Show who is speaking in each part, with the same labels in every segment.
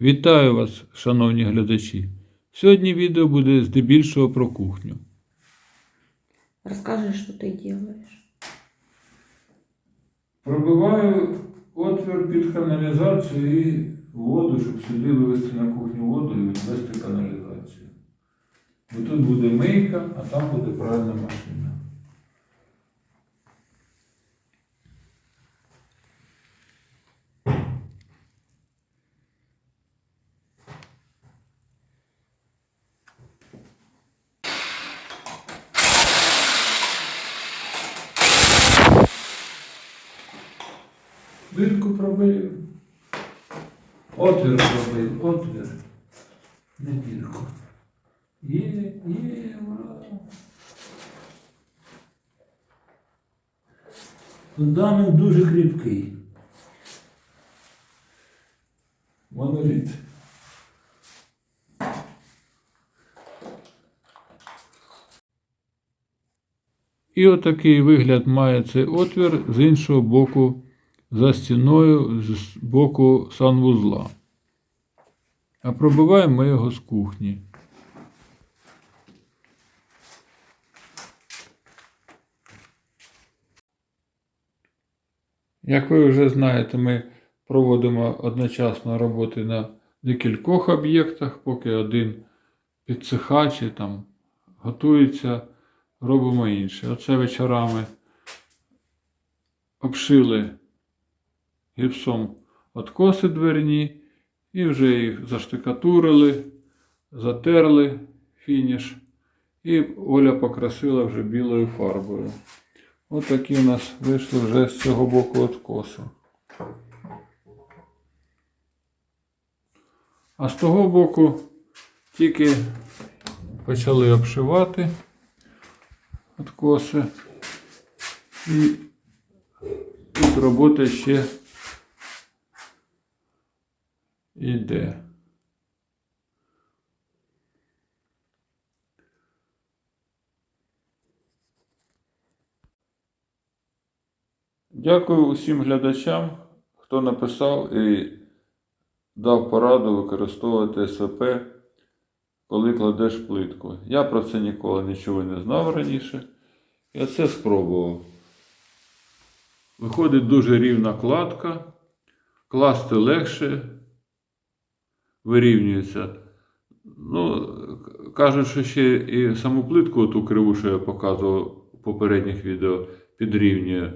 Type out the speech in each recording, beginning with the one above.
Speaker 1: Вітаю вас, шановні глядачі. Сьогодні відео буде здебільшого про кухню.
Speaker 2: Расскажи, что ты делаешь.
Speaker 1: Пробиваю отвір під каналізацію і воду, щоб сюди вивести на кухню воду і відвести каналізацію. Бо тут буде мийка, а там буде пральна машина. Дирку пробив. Отвір пробив, отвір. Не дірку. Є, є, ура. Фундамент дуже кріпкий. Моноліт. І отакий вигляд має цей отвір з іншого боку за стіною з боку санвузла. А пробиваємо ми його з кухні. Як ви вже знаєте, ми проводимо одночасно роботи на декількох об'єктах, поки один підсихає чи там готується, робимо інше. Оце вечорами обшили гіпсом откоси дверні і вже їх заштукатурили, затерли фініш. І Оля покрасила вже білою фарбою. Ось такі у нас вийшли вже з цього боку откоси. А з того боку тільки почали обшивати откоси. І тут робота ще йде. Дякую усім глядачам, хто написав і дав пораду використовувати СВП, коли кладеш плитку. Я про це ніколи нічого не знав раніше. Я це спробував. Виходить дуже рівна кладка, класти легше, вирівнюється. Ну, кажуть, що ще і саму плитку, ту криву, що я показував у попередніх відео, підрівнює.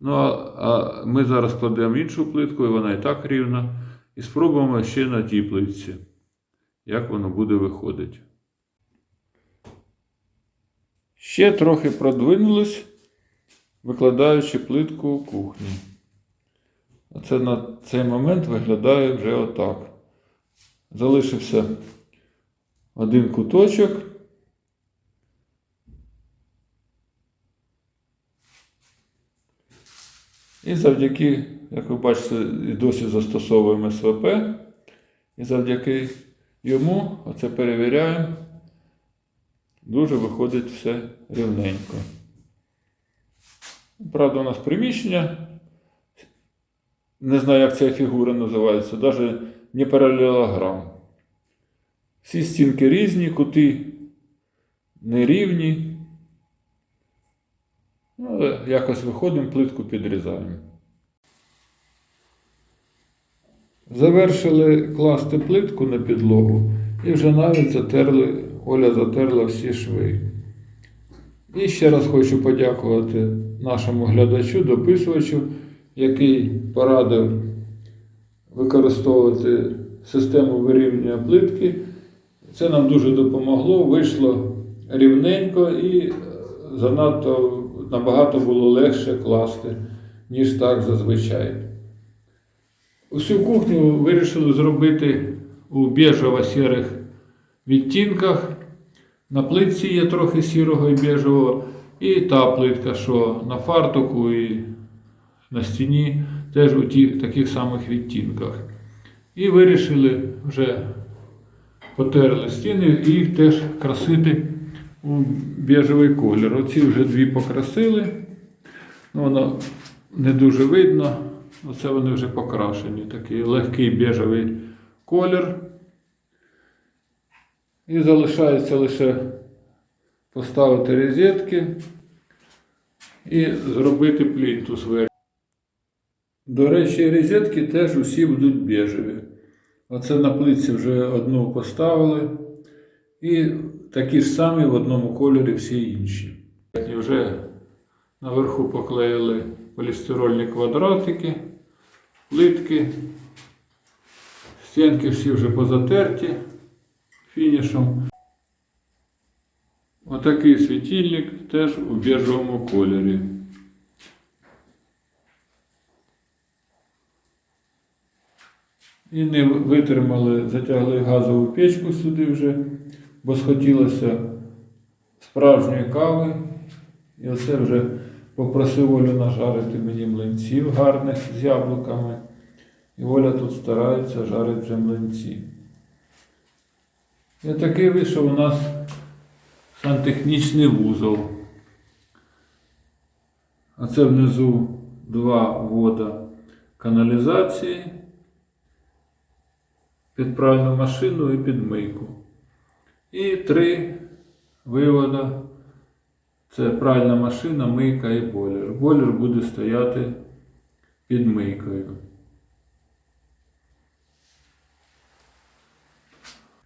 Speaker 1: Ну, а, ми зараз кладемо іншу плитку, і вона і так рівна. І спробуємо ще на тій плитці, як воно буде виходити. Ще трохи продвинулись, викладаючи плитку кухні. Оце на цей момент виглядає вже отак. Залишився один куточок. І завдяки, як ви бачите, досі застосовуємо СВП. І завдяки йому, оце перевіряємо, дуже виходить все рівненько. Правда, у нас приміщення. Не знаю, як ця фігура називається, навіть не паралелограм. Всі стінки різні, кути нерівні. Ну, але якось виходимо, плитку підрізаємо. Завершили класти плитку на підлогу і вже навіть затерли, Оля затерла всі шви. І ще раз хочу подякувати нашому глядачу, дописувачу, який порадив використовувати систему вирівнювання плитки. Це нам дуже допомогло, вийшло рівненько і е, занадто набагато було легше класти, ніж так зазвичай. Усю кухню вирішили зробити у біжево-сірих відтінках. На плитці є трохи сірого і біжевого, і та плитка, що на фартуку і на стіні, теж у ті, таких самих відтінках. І вирішили вже потерли стіни і їх теж красити у біжевий колір. Оці вже дві покрасили. Ну, воно не дуже видно. Оце вони вже покрашені. Такий легкий біжевий колір. І залишається лише поставити розетки і зробити плінтус вверх. До речі, розетки теж усі будуть біжеві. Оце на плитці вже одну поставили. І такі ж самі в одному кольорі всі інші. І вже наверху поклеїли полістирольні квадратики, плитки. Стінки всі вже позатерті фінішом. Отакий світильник теж у біжевому кольорі. І не витримали, затягли газову печку сюди вже, бо схотілося справжньої кави. І оце вже попросив Олю нажарити мені млинців гарних з яблуками. І Оля тут старається жарити вже млинці. І такий вийшов у нас сантехнічний вузол. А це внизу два ввода каналізації під пральну машину і під мийку. І три вивода. Це пральна машина, мийка і бойлер. Бойлер буде стояти під мийкою.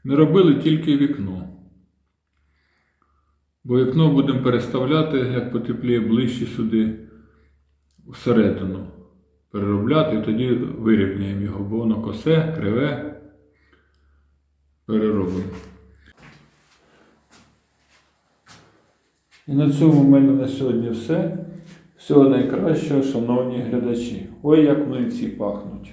Speaker 1: Ми робили тільки вікно. Бо вікно будемо переставляти, як потепліє ближче сюди всередину. Переробляти і тоді вирівняємо його, бо воно косе, криве. Переробимо. І на цьому в мене на сьогодні все. Всього найкращого, шановні глядачі. Ой, як млинці пахнуть.